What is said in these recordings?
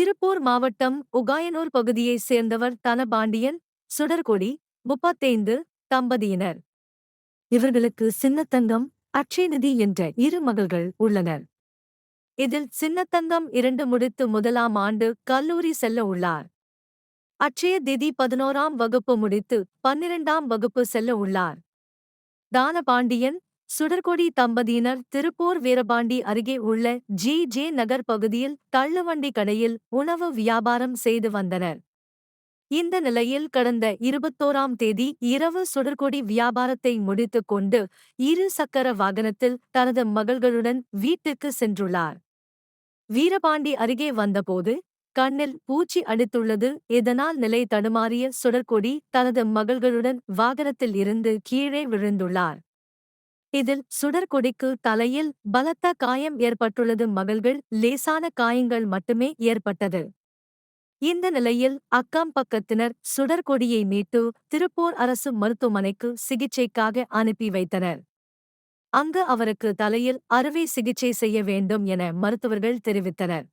திருப்பூர் மாவட்டம் உகாயனூர் பகுதியைச் சேர்ந்தவர் தனபாண்டியன் சுடர்கொடி முப்பத்தைந்து தம்பதியினர். இவர்களுக்கு சின்னத்தங்கம் அக்ஷயநிதி என்ற இரு மகள்கள் உள்ளனர். இதில் சின்னத்தங்கம் இரண்டு முடித்து முதலாம் ஆண்டு கல்லூரி செல்ல உள்ளார். அட்சய திதி பதினோராம் வகுப்பு முடித்து பன்னிரண்டாம் வகுப்பு செல்ல உள்ளார். தானபாண்டியன் சுடர்கொடி தம்பதியினர் திருப்பூர் வீரபாண்டி அருகே உள்ள ஜி. ஜே. நகர் பகுதியில் தள்ளுவண்டி கடையில் உணவு வியாபாரம் செய்து வந்தனர். இந்த நிலையில் கடந்த இருபத்தோராம் தேதி இரவு சுடர்கொடி வியாபாரத்தை முடித்துக் கொண்டு இரு சக்கர வாகனத்தில் தனது மகள்களுடன் வீட்டுக்கு சென்றுள்ளார். வீரபாண்டி அருகே வந்தபோது கண்ணில் பூச்சி அடித்துள்ளது. இதனால் நிலை தடுமாறிய சுடர்கொடி தனது மகள்களுடன் வாகனத்தில் இருந்து கீழே விழுந்துள்ளார். இதில் சுடர்கொடிக்கு தலையில் பலத்த காயம் ஏற்பட்டுள்ளது. மகள்கள் லேசான காயங்கள் மட்டுமே ஏற்பட்டது. இந்த நிலையில் அக்கம் பக்கத்தினர் சுடர்கொடியை மீட்டு திருப்பூர் அரசு மருத்துவமனைக்கு சிகிச்சைக்காக அனுப்பி வைத்தனர். அங்கு அவருக்கு தலையில் அறுவை சிகிச்சை செய்ய வேண்டும் என மருத்துவர்கள் தெரிவித்தனர்.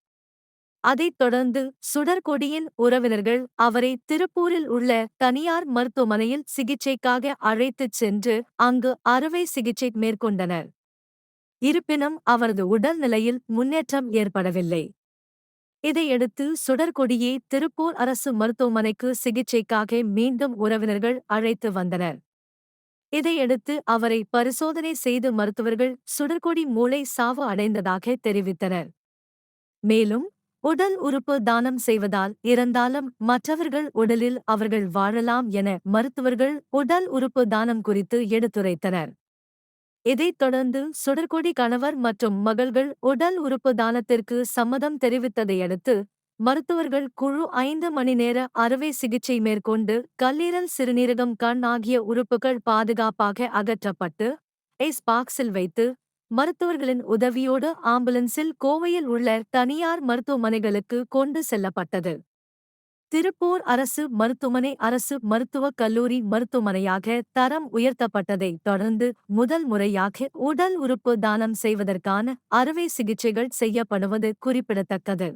அதைத் தொடர்ந்து சுடர்கொடியின் உறவினர்கள் அவரை திருப்பூரில் உள்ள தனியார் மருத்துவமனையில் சிகிச்சைக்காக அழைத்துச் சென்று அங்கு அறுவை சிகிச்சை மேற்கொண்டனர். இருப்பினும் அவரது உடல்நிலையில் முன்னேற்றம் ஏற்படவில்லை. இதையடுத்து சுடர்கொடியை திருப்பூர் அரசு மருத்துவமனைக்கு சிகிச்சைக்காக மீண்டும் உறவினர்கள் அழைத்து வந்தனர். இதையடுத்து அவரை பரிசோதனை செய்து மருத்துவர்கள் சுடர்கொடி மூளை சாவு அடைந்ததாக தெரிவித்தனர். மேலும் உடல் உறுப்பு தானம் செய்வதால் இறந்தாலும் மற்றவர்கள் உடலில் அவர்கள் வாழலாம் என மருத்துவர்கள் உடல் உறுப்பு தானம் குறித்து எடுத்துரைத்தனர். இதைத் தொடர்ந்து சுடர்கொடி கணவர் மற்றும் மகள்கள் உடல் உறுப்பு தானத்திற்கு சம்மதம் தெரிவித்ததையடுத்து மருத்துவர்கள் குழு ஐந்து மணி நேர அறுவை சிகிச்சை மேற்கொண்டு கல்லீரல் சிறுநீரகம் கண் ஆகிய உறுப்புகள் பாதுகாப்பாக அகற்றப்பட்டு ஐஸ் பாக்ஸில் வைத்து மருத்துவர்களின் உதவியோடு ஆம்புலன்ஸில் கோவையில் உள்ள தனியார் மருத்துவமனைகளுக்கு கொண்டு செல்லப்பட்டது. திருப்பூர் அரசு மருத்துவமனை அரசு மருத்துவக் கல்லூரி மருத்துவமனையாக தரம் உயர்த்தப்பட்டதை தொடர்ந்து முதல் முறையாக உடல் உறுப்பு தானம் செய்வதற்கான அறுவை சிகிச்சைகள் செய்யப்படுவது குறிப்பிடத்தக்கது.